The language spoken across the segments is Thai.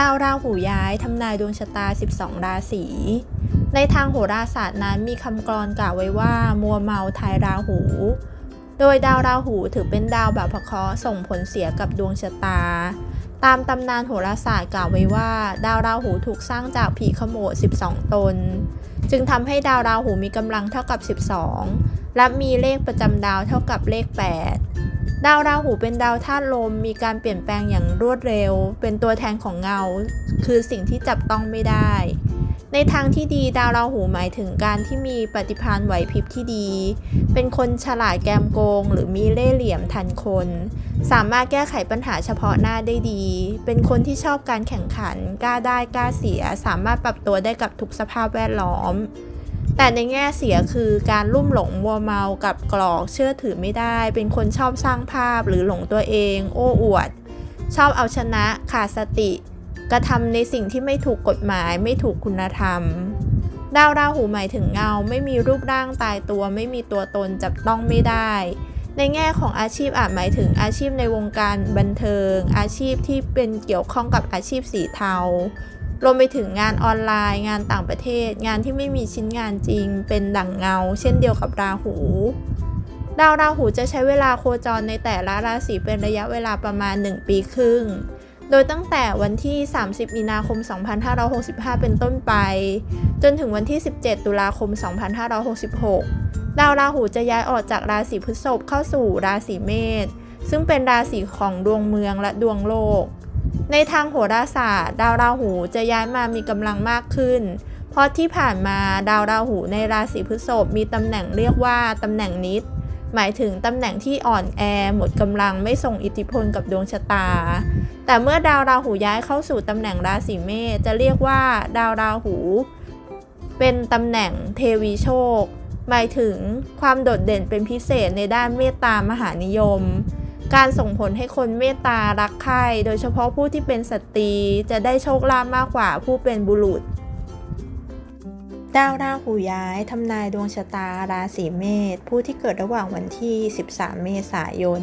ดาวราหูย้ายทำนายดวงชะตา 12 ราศี ในทางโหราศาสตร์นั้นมีคำกรอนกล่าวไว้ว่ามัวเมาทายราหู โดยดาวราหูถือเป็นดาวแบบพเคราะห์ส่งผลเสียกับดวงชะตา ตามตำนานโหราศาสตร์กล่าวไว้ว่า ดาวราหูถูกสร้างจากผีขโมด 12 ตน จึงทำให้ดาวราหูมีกำลังเท่ากับ 12 และมีเลขประจำดาวเท่ากับเลข 8 ดาวราหูเป็นดาวธาตุลม มีการเปลี่ยนแปลงอย่างรวดเร็ว เป็นตัวแทนของเงา คือสิ่งที่จับต้องไม่ได้ ในทางที่ดีดาวราหูหมายถึงการที่มีปฏิภาณไหวพริบที่ดี เป็นคนฉลาดแกมโกง หรือมีเล่ห์เหลี่ยมทันคน สามารถแก้ไขปัญหาเฉพาะหน้าได้ดี เป็นคนที่ชอบการแข่งขัน กล้าได้กล้าเสีย สามารถปรับตัวได้กับทุกสภาพแวดล้อม แต่ในแง่เสียคือการลุ่มหลงมัวเมากับกรอกเชื่อถือไม่ได้ เป็นคนชอบสร้างภาพหรือหลงตัวเอง โอ้อวด ชอบเอาชนะขาดสติ กระทำในสิ่งที่ไม่ถูกกฎหมายไม่ถูกคุณธรรมดาวราหูหมายถึงเงาไม่มีรูปร่างตายตัว ไม่มีตัวตนจับต้องไม่ได้ ในแง่ของอาชีพอาจหมายถึงอาชีพในวงการบันเทิง อาชีพที่เป็นเกี่ยวข้องกับอาชีพสีเทา รวมไปถึงงานออนไลน์ งานต่างประเทศ งานที่ไม่มีชิ้นงานจริง เป็นดั่งเงา เช่นเดียวกับราหู ดาวราหูจะใช้เวลาโคจรในแต่ละราศีเป็นระยะเวลาประมาณ 1 ปีครึ่ง โดยตั้งแต่วันที่ 30 มีนาคม 2565 เป็นต้นไป จนถึงวันที่ 17 ตุลาคม 2566 ดาวราหูจะย้ายออกจากราศีพฤษภเข้าสู่ราศีเมษซึ่งเป็นราศีของดวงเมืองและดวงโลก ในทางโหราศาสตร์ ดาวราหูจะย้ายมามีกำลังมากขึ้น เพราะที่ผ่านมาดาวราหูในราศีพฤษภมีตำแหน่งเรียกว่าตำแหน่งนิด หมายถึงตำแหน่งที่อ่อนแอ หมดกำลังไม่ส่งอิทธิพลกับดวงชะตา แต่เมื่อดาวราหูย้ายเข้าสู่ตำแหน่งราศีเมษจะเรียกว่าดาวราหู เป็นตำแหน่งเทวีโชค หมายถึงความโดดเด่นเป็นพิเศษในด้านเมตตามหานิยม การส่งผลให้คนเมตตารักใคร่โดยเฉพาะผู้ที่เป็นสตรีจะได้โชคลาภมากกว่าผู้เป็นบุรุษดาวราหูย้ายทำนายดวงชะตาราศีเมษผู้ที่เกิดระหว่างวันที่ 13 เมษายน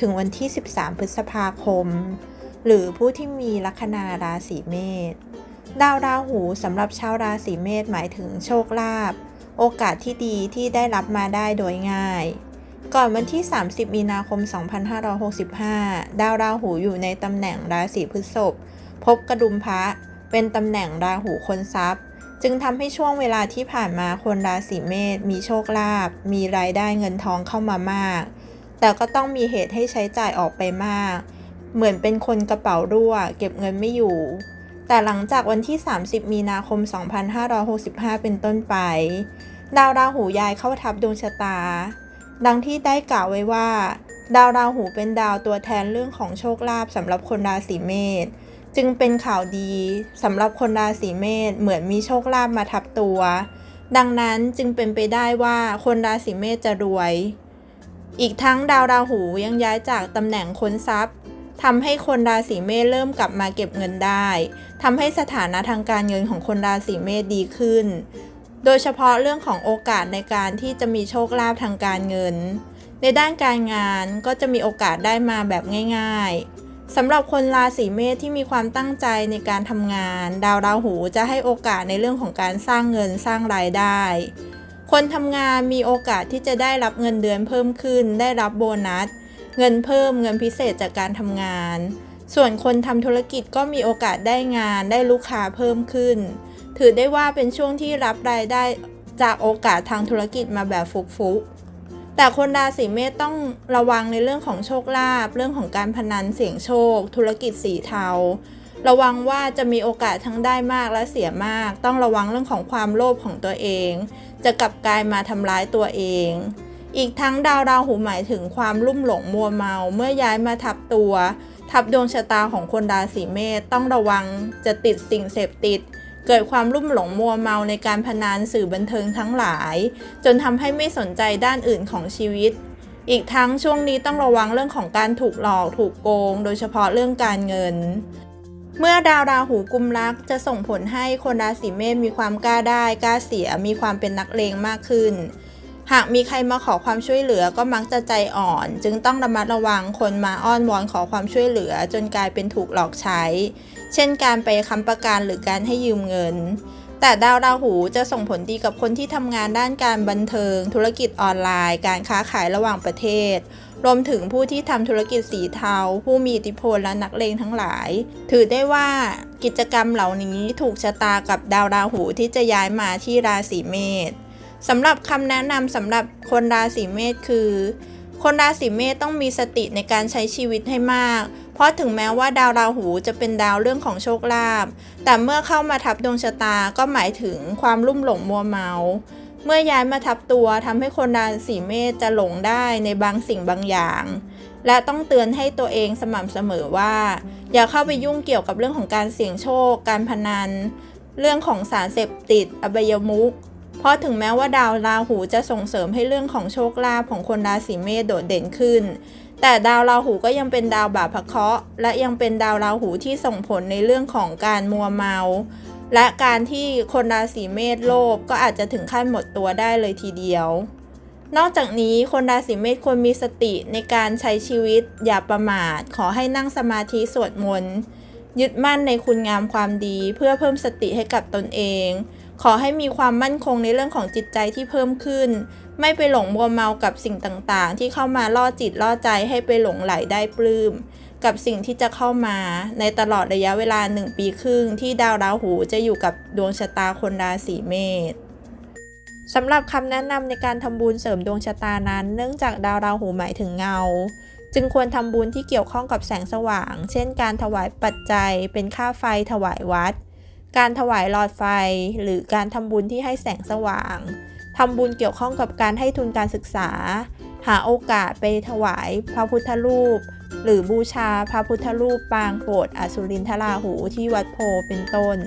ถึงวันที่ 13 พฤษภาคม หรือผู้ที่มีลัคนาราศีเมษดาวราหูสำหรับชาวราศีเมษหมายถึงโชคลาภโอกาสที่ดีที่ได้รับมาได้โดยง่าย ก่อนวันที่ 30 มีนาคม 2565 ดาวราหูอยู่ในตำแหน่งราศีพฤษภพบกระดุมพระ เป็นตำแหน่งราหูคนทรัพย์ จึงทำให้ช่วงเวลาที่ผ่านมาคนราศีเมษมีโชคลาภมีรายได้เงินทองเข้ามามาก แต่ก็ต้องมีเหตุให้ใช้จ่ายออกไปมาก เหมือนเป็นคนกระเป๋ารั่ว เก็บเงินไม่อยู่ แต่หลังจากวันที่ 30 มีนาคม 2565 เป็นต้นไป ดาวราหูย้ายเข้าทับดวงชะตา ดังที่ได้กล่าวไว้ว่า ดาวราหูเป็นดาวตัวแทนเรื่องของโชคลาภสำหรับคนราศีเมษจึงเป็นข่าวดีสำหรับคนราศีเมษเหมือนมีโชคลาภมาทับตัว ดังนั้นจึงเป็นไปได้ว่าคนราศีเมษจะรวย อีกทั้งดาวราหูยังย้ายจากตำแหน่งค้นทรัพย์ทำให้คนราศีเมษเริ่มกลับมาเก็บเงินได้ทำให้สถานะทางการเงินของคนราศีเมษดีขึ้น โดยเฉพาะเรื่องของโอกาสในการที่จะมีโชคลาภทางการเงิน ในด้านการงานก็จะมีโอกาสได้มาแบบง่ายๆสำหรับคนราศีเมษที่มีความตั้งใจในการทำงาน ดาวราหูจะให้โอกาสในเรื่องของการสร้างเงินสร้างรายได้ คนทำงานมีโอกาสที่จะได้รับเงินเดือนเพิ่มขึ้น ได้รับโบนัส เงินเพิ่มเงินพิเศษจากการทำงาน ส่วนคนทำธุรกิจก็มีโอกาสได้งานได้ลูกค้าเพิ่มขึ้น ถือได้ว่าเป็นช่วงที่รับรายได้จากโอกาสทางธุรกิจมาแบบฟุกๆ แต่คนราศีเมษต้องระวังในเรื่องของโชคลาภ เรื่องของการพนันเสี่ยงโชค ธุรกิจสีเทา ระวังว่าจะมีโอกาสทั้งได้มากและเสียมาก ต้องระวังเรื่องของความโลภของตัวเอง จะกลับกลายมาทำร้ายตัวเอง อีกทั้งดาวราหูหมายถึงความลุ่มหลงมัวเมา เมื่อย้ายมาทับตัว ทับดวงชะตาของคนราศีเมษต้องระวังจะติดสิ่งเสพติด เกิดความลุ่มหลงมัวเมาในการพนันสื่อบันเทิงทั้งหลาย จนทำให้ไม่สนใจด้านอื่นของชีวิต อีกทั้งช่วงนี้ต้องระวังเรื่องของการถูกหลอกถูกโกง โดยเฉพาะเรื่องการเงิน เมื่อดาวราหูกุมรักจะส่งผลให้คนราศีเมษมีความกล้าได้กล้าเสียมีความเป็นนักเลงมากขึ้น หากมีใครมาขอความช่วยเหลือก็มักจะใจอ่อน จึงต้องระมัดระวังคนมาอ้อนวอนขอความช่วยเหลือจนกลายเป็นถูกหลอกใช้ เช่นการไปค้ำประกันหรือการให้ยืมเงิน แต่ดาวราหูจะส่งผลดีกับคนที่ทำงานด้านการบันเทิง ธุรกิจออนไลน์ การค้าขายระหว่างประเทศ รวมถึงผู้ที่ทำธุรกิจสีเทา ผู้มีอิทธิพลและนักเลงทั้งหลาย ถือได้ว่ากิจกรรมเหล่านี้ถูกชะตากับดาวราหูที่จะย้ายมาที่ราศีเมษ สำหรับคำแนะนำสำหรับคนราศีเมษคือ คนราศีเมษต้องมีสติในการใช้ชีวิตให้มาก เพราะถึงแม้ว่าดาวราหูจะเป็นดาวเรื่องของโชคลาภแต่เมื่อเข้ามาทับดวงชะตาก็หมายถึงความลุ่มหลงมัวเมาเมื่อย้ายมาทับตัวทำให้คนราศีเมษจะหลงได้ในบางสิ่งบางอย่าง และต้องเตือนให้ตัวเองสม่ำเสมอว่า อย่าเข้าไปยุ่งเกี่ยวกับเรื่องของการเสี่ยงโชค การพนัน เรื่องของสารเสพติด อบายมุข เพราะถึงแม้ว่าดาวราหูจะส่งเสริมให้เรื่องของโชคลาภของคนราศีเมษโดดเด่นขึ้น แต่ดาวราหูก็ยังเป็นดาวบาปพเคราะห์และยังเป็นดาวราหูที่ส่งผลในเรื่องของการมัวเมา และการที่คนราศีเมษโลภก็อาจจะถึงขั้นหมดตัวได้เลยทีเดียวนอกจากนี้คนราศีเมษควรมีสติในการใช้ชีวิต อย่าประมาท ขอให้นั่งสมาธิสวดมนต์ยึดมั่นในคุณงามความดีเพื่อเพิ่มสติให้กับตนเอง ขอให้มีความมั่นคงในเรื่องของจิตใจที่เพิ่มขึ้น ไม่ไปหลงมัวเมากับสิ่งต่างๆ ที่เข้ามาล่อจิตล่อใจให้ไปหลงไหลได้ปลื้มกับสิ่งที่จะเข้ามาในตลอดระยะเวลาหนึ่งปีครึ่ง ที่ดาวราหูจะอยู่กับดวงชะตาคนราศีเมษสำหรับคำแนะนำในการทำบุญเสริมดวงชะตานั้น เนื่องจากดาวราหูหมายถึงเงา จึงควรทำบุญที่เกี่ยวข้องกับแสงสว่าง เช่น การถวายปัจจัย เป็นค่าไฟถวายวัด การถวายหลอดไฟ หรือการทำบุญที่ให้แสงสว่างทำบุญเกี่ยวข้องกับการให้ทุนการศึกษา หาโอกาสไปถวายพระพุทธรูป หรือบูชาพระพุทธรูปปางโปรดอสุรินทราหูที่วัดโพเป็นต้น